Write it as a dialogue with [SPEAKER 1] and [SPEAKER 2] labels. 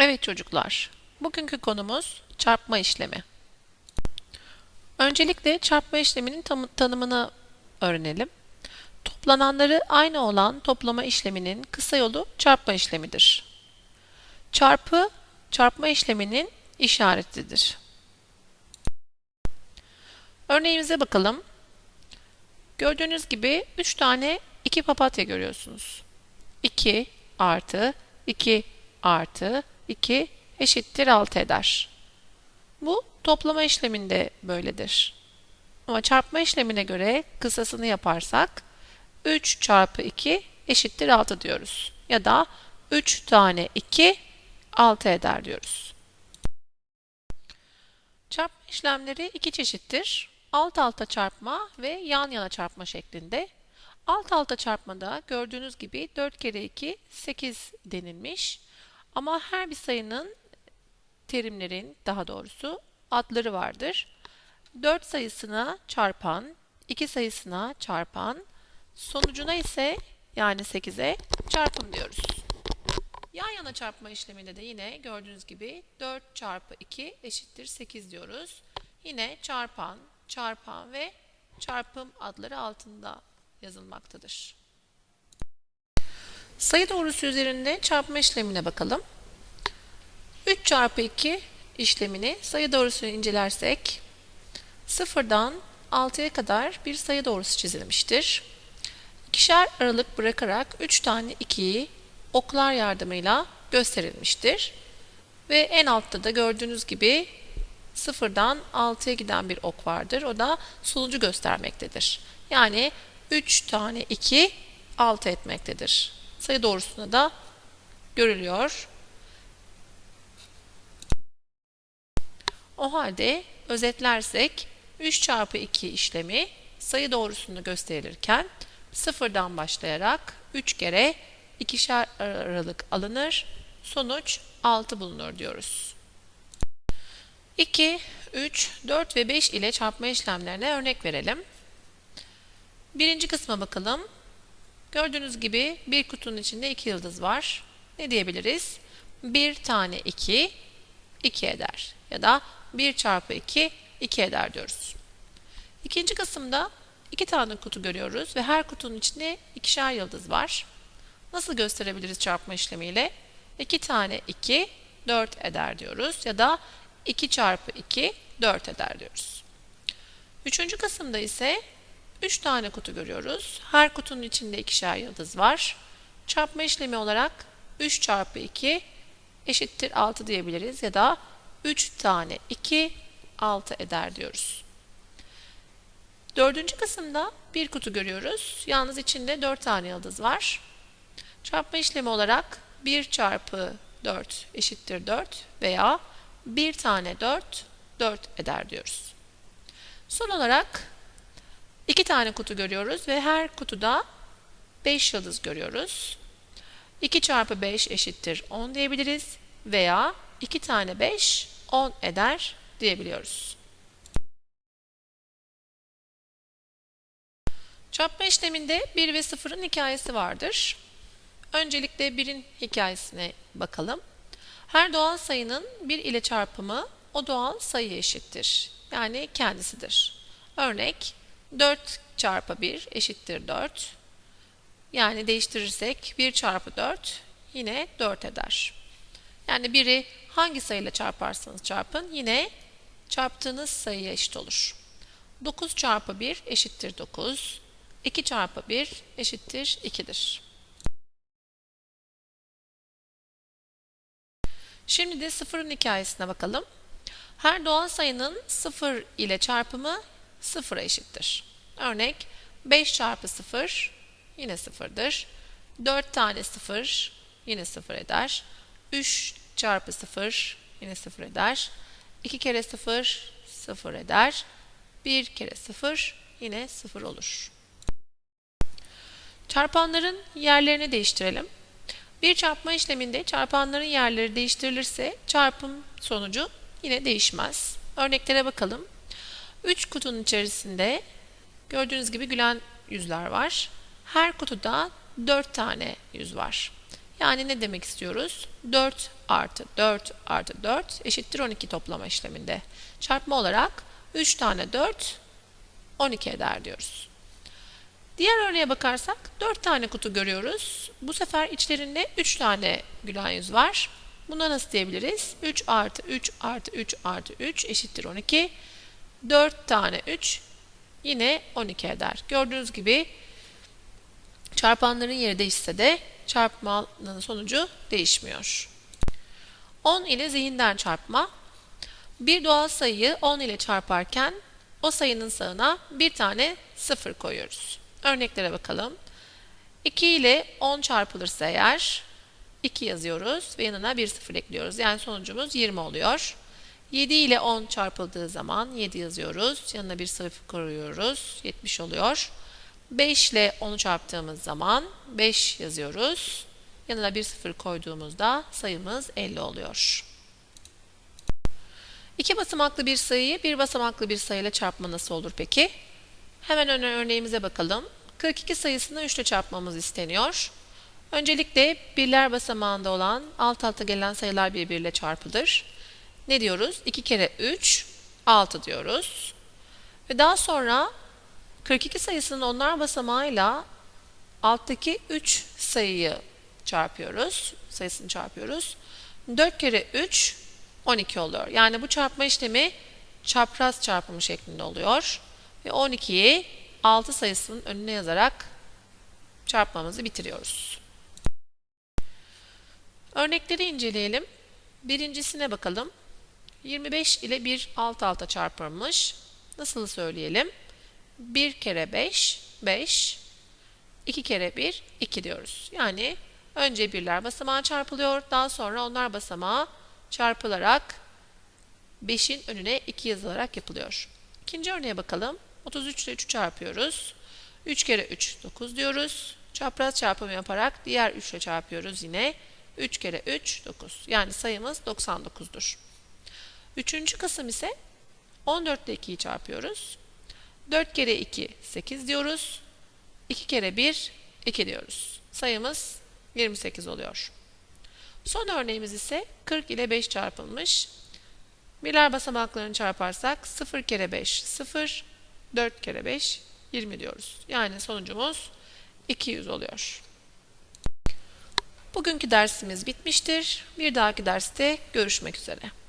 [SPEAKER 1] Evet çocuklar, bugünkü konumuz çarpma işlemi. Öncelikle çarpma işleminin tanımını öğrenelim. Toplananları aynı olan toplama işleminin kısa yolu çarpma işlemidir. Çarpı, çarpma işleminin işaretidir. Örneğimize bakalım. Gördüğünüz gibi 3 tane 2 papatya görüyorsunuz. 2 artı 2 artı 2 eşittir 6 eder. Bu toplama işleminde böyledir. Ama çarpma işlemine göre kısasını yaparsak 3 çarpı 2 eşittir 6 diyoruz. Ya da 3 tane 2 6 eder diyoruz. Çarpma işlemleri iki çeşittir. Alt alta çarpma ve yan yana çarpma şeklinde. Alt alta çarpmada gördüğünüz gibi 4 kere 2 8 denilmiş. Ama her bir sayının terimlerin daha doğrusu adları vardır. 4 sayısına çarpan, 2 sayısına çarpan, sonucuna ise yani 8'e çarpım diyoruz. Yan yana çarpma işleminde de yine gördüğünüz gibi 4 çarpı 2 eşittir 8 diyoruz. Yine çarpan, çarpan ve çarpım adları altında yazılmaktadır. Sayı doğrusu üzerinde çarpma işlemine bakalım. 3 çarpı 2 işlemini sayı doğrusunu incelersek sıfırdan 6'ya kadar bir sayı doğrusu çizilmiştir. İkişer aralık bırakarak 3 tane 2'yi oklar yardımıyla gösterilmiştir. Ve en altta da gördüğünüz gibi sıfırdan 6'ya giden bir ok vardır. O da sonucu göstermektedir. Yani 3 tane 2 6 etmektedir. Sayı doğrusunda da görülüyor. O halde özetlersek 3 çarpı 2 işlemi sayı doğrusunda gösterilirken sıfırdan başlayarak 3 kere ikişer aralık alınır. Sonuç 6 bulunur diyoruz. 2, 3, 4 ve 5 ile çarpma işlemlerine örnek verelim. Birinci kısma bakalım. Gördüğünüz gibi bir kutunun içinde iki yıldız var. Ne diyebiliriz? Bir tane 2, 2 eder. Ya da 1 çarpı 2, 2 eder diyoruz. İkinci kısımda iki tane kutu görüyoruz ve her kutunun içinde ikişer yıldız var. Nasıl gösterebiliriz çarpma işlemiyle? 2 tane 2, 4 eder diyoruz. Ya da 2 çarpı 2, 4 eder diyoruz. Üçüncü kısımda ise 3 tane kutu görüyoruz. Her kutunun içinde ikişer yıldız var. Çarpma işlemi olarak 3 çarpı 2 eşittir 6 diyebiliriz. Ya da 3 tane 2, 6 eder diyoruz. Dördüncü kısımda bir kutu görüyoruz. Yalnız içinde 4 tane yıldız var. Çarpma işlemi olarak 1 çarpı 4 eşittir 4 veya 1 tane 4, 4 eder diyoruz. Son olarak 2 tane kutu görüyoruz ve her kutuda 5 yıldız görüyoruz. 2 çarpı 5 eşittir 10 diyebiliriz veya 2 tane 5, 10 eder diyebiliyoruz. Çarpma işleminde 1 ve 0'ın hikayesi vardır. Öncelikle 1'in hikayesine bakalım. Her doğal sayının 1 ile çarpımı o doğal sayı eşittir. Yani kendisidir. Örnek 4 çarpı 1 eşittir 4. Yani değiştirirsek 1 çarpı 4 yine 4 eder. Yani 1'i hangi sayıyla çarparsanız çarpın yine çarptığınız sayıya eşit olur. 9 çarpı 1 eşittir 9. 2 çarpı 1 eşittir 2'dir. Şimdi de sıfırın hikayesine bakalım. Her doğal sayının 0 ile çarpımı 0'a eşittir. Örnek 5 çarpı 0 yine 0'dır. 4 tane 0 yine 0 eder. 3 çarpı 0 yine 0 eder. 2 kere 0 0 eder. 1 kere 0 yine 0 olur. Çarpanların yerlerini değiştirelim. Bir çarpma işleminde çarpanların yerleri değiştirilirse çarpım sonucu yine değişmez. Örneklere bakalım. 3 kutunun içerisinde gördüğünüz gibi gülen yüzler var. Her kutuda 4 tane yüz var. Yani ne demek istiyoruz? 4 artı 4 artı 4 eşittir 12 toplama işleminde. Çarpma olarak 3 tane 4 12 eder diyoruz. Diğer örneğe bakarsak 4 tane kutu görüyoruz. Bu sefer içlerinde 3 tane gülen yüz var. Buna nasıl diyebiliriz? 3 artı 3 artı 3 artı 3 eşittir 12. 4 tane 3 yine 12 eder. Gördüğünüz gibi çarpanların yeri değişse de çarpmanın sonucu değişmiyor. 10 ile zihinden çarpma. Bir doğal sayıyı 10 ile çarparken o sayının sağına bir tane 0 koyuyoruz. Örneklere bakalım. 2 ile 10 çarpılırsa eğer 2 yazıyoruz ve yanına bir 0 ekliyoruz. Yani sonucumuz 20 oluyor. 7 ile 10 çarpıldığı zaman 7 yazıyoruz. Yanına bir 0 koyuyoruz. 70 oluyor. 5 ile 10'u çarptığımız zaman 5 yazıyoruz. Yanına bir 0 koyduğumuzda sayımız 50 oluyor. İki basamaklı bir sayıyı bir basamaklı bir sayıyla çarpma nasıl olur peki? Hemen örneğimize bakalım. 42 sayısını 3 ile çarpmamız isteniyor. Öncelikle birler basamağında olan alt alta gelen sayılar birbiriyle çarpılır. Ne diyoruz? 2 kere 3, 6 diyoruz. Ve daha sonra 42 sayısının onlar basamağıyla alttaki 3 sayıyı çarpıyoruz. Sayısını çarpıyoruz. 4 kere 3, 12 oluyor. Yani bu çarpma işlemi çapraz çarpımı şeklinde oluyor. Ve 12'yi 6 sayısının önüne yazarak çarpmamızı bitiriyoruz. Örnekleri inceleyelim. Birincisine bakalım. 25 ile 1 alt alta çarpılmış. Nasıl söyleyelim? 1 kere 5, 5. 2 kere 1, 2 diyoruz. Yani önce birler basamağa çarpılıyor. Daha sonra onlar basamağa çarpılarak 5'in önüne 2 yazılarak yapılıyor. İkinci örneğe bakalım. 33 ile 3'ü çarpıyoruz. 3 kere 3, 9 diyoruz. Çapraz çarpımı yaparak diğer 3 ile çarpıyoruz yine. 3 kere 3, 9. Yani sayımız 99'dur. Üçüncü kısım ise 14 ile 2'yi çarpıyoruz. 4 kere 2, 8 diyoruz. 2 kere 1, 2 diyoruz. Sayımız 28 oluyor. Son örneğimiz ise 40 ile 5 çarpılmış. Birler basamaklarını çarparsak 0 kere 5, 0, 4 kere 5, 20 diyoruz. Yani sonucumuz 200 oluyor. Bugünkü dersimiz bitmiştir. Bir dahaki derste görüşmek üzere.